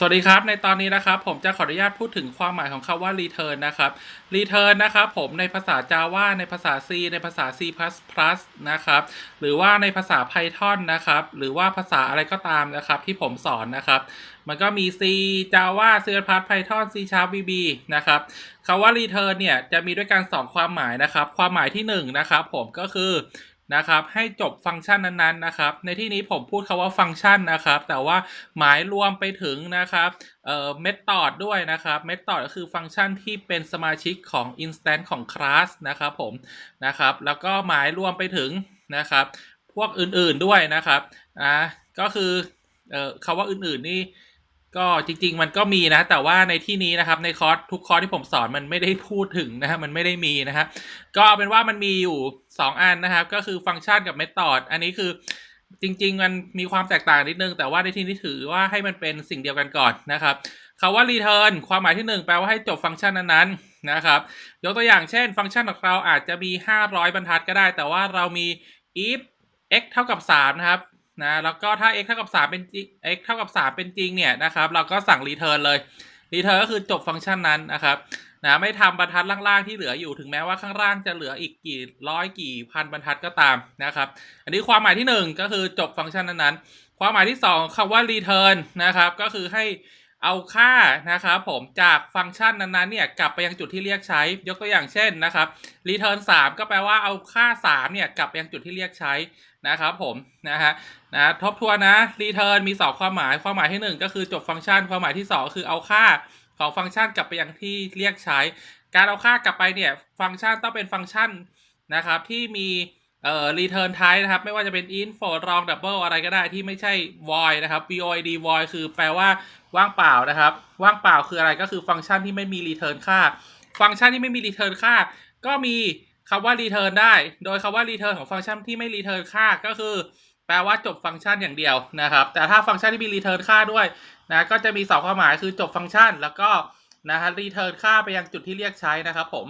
สวัสดีครับ ในตอนนี้นะครับผมจะขออนุญาตพูดถึงความหมายของคำว่า return นะครับ return นะครับผมในภาษา Java ในภาษา C ในภาษา C++ นะครับหรือว่าในภาษา Python นะครับหรือว่าภาษาอะไรก็ตามนะครับที่ผมสอนนะครับ มันก็มี C Java C++ Python C Sharp VB นะครับคำว่า return เนี่ยจะมีด้วยกัน 2 ความหมายนะครับ ความหมายที่ 1 นะครับผมก็คือ นะครับให้จบฟังก์ชันนั้นๆนะครับในที่นี้ผมพูดคาว่าฟังก์ชันนะครับแต่ว่าหมายรวมไปถึงนะครับเอ่อเมธอดด้วยนะครับเมธอดก็คือฟังก์ชันที่เป็นสมาชิกของ instance ของ class นะครับผมนะครับแล้วก็หมายรวมไปถึงนะครับพวกอื่นๆด้วยนะครับนะก็คือเอ่อคาว่าอื่นๆนี่ ก็จริง ๆ มันก็มีนะ แต่ว่าในที่นี้นะครับในคอร์สทุกคอร์สที่ผมสอนมันไม่ได้พูดถึงนะฮะมันไม่ได้มีนะครับก็เอาเป็นว่ามันมีอยู่ 2 อันนะครับ ก็คือฟังก์ชันกับเมธอดอันนี้คือจริง ๆ มันมีความแตกต่างนิดนึง แต่ว่าในที่นี้ถือว่าให้มันเป็นสิ่งเดียวกันก่อนนะครับคาว่า return ความหมายที่ 1 แปลว่าให้จบฟังก์ชันนั้นๆนะครับยกตัวอย่างเช่น ฟังก์ชันของเราอาจจะมี 500 บรรทัดก็ได้ แต่ว่าเรามี if x เท่ากับ3นะครับ นะแล้วก็ถ้า x เท่ากับ 3 เป็นจริง x เท่ากับ 3 เป็นจริงเนี่ยนะครับเราก็สั่ง return เลย return ก็คือจบฟังก์ชันนั้นนะครับนะไม่ทำบรรทัดล่างๆที่เหลืออยู่ถึงแม้ว่าข้างล่างจะเหลืออีกกี่ร้อยกี่พันบรรทัดก็ตามนะครับอันนี้ความหมายที่ 1 ก็คือจบฟังก์ชันนั้นๆความหมายที่ 2คำว่า return นะครับก็คือให้ เอาค่านะครับผมจากฟังก์ชันนั้นๆเนี่ยกลับไปยังจุดที่เรียกใช้ ยกตัวอย่างเช่นนะครับ return 3 ก็แปลว่าเอาค่า 3 เนี่ยกลับไปยังจุดที่เรียกใช้นะครับผมนะฮะนะทบทวนนะ return มี 2 ความหมาย ความหมายที่ 1 ก็คือจบฟังก์ชัน ความหมายที่ 2 คือเอาค่าของฟังก์ชันกลับไปยังที่เรียกใช้ การเอาค่ากลับไปเนี่ยฟังก์ชันต้องเป็นฟังก์ชันนะครับที่มี เอ่อ return type นะครับ ไม่ว่าจะเป็น int float long double อะไรก็ได้ที่ไม่ใช่ void นะครับ void void คือแปลว่าว่างเปล่านะครับ ว่างเปล่าคืออะไรก็คือฟังก์ชันที่ไม่มี return ค่า ฟังก์ชันที่ไม่มี return ค่า ก็มีคำว่า return ได้ โดยคำว่า return ของฟังก์ชันที่ไม่ return ค่าก็คือ แปลว่าจบฟังก์ชันอย่างเดียวนะครับ แต่ถ้าฟังก์ชันที่มี return ค่าด้วยนะก็จะมีสองความหมายคือจบฟังก์ชัน แล้วก็นะฮะ return ค่าไปยังจุดที่เรียกใช้นะครับผม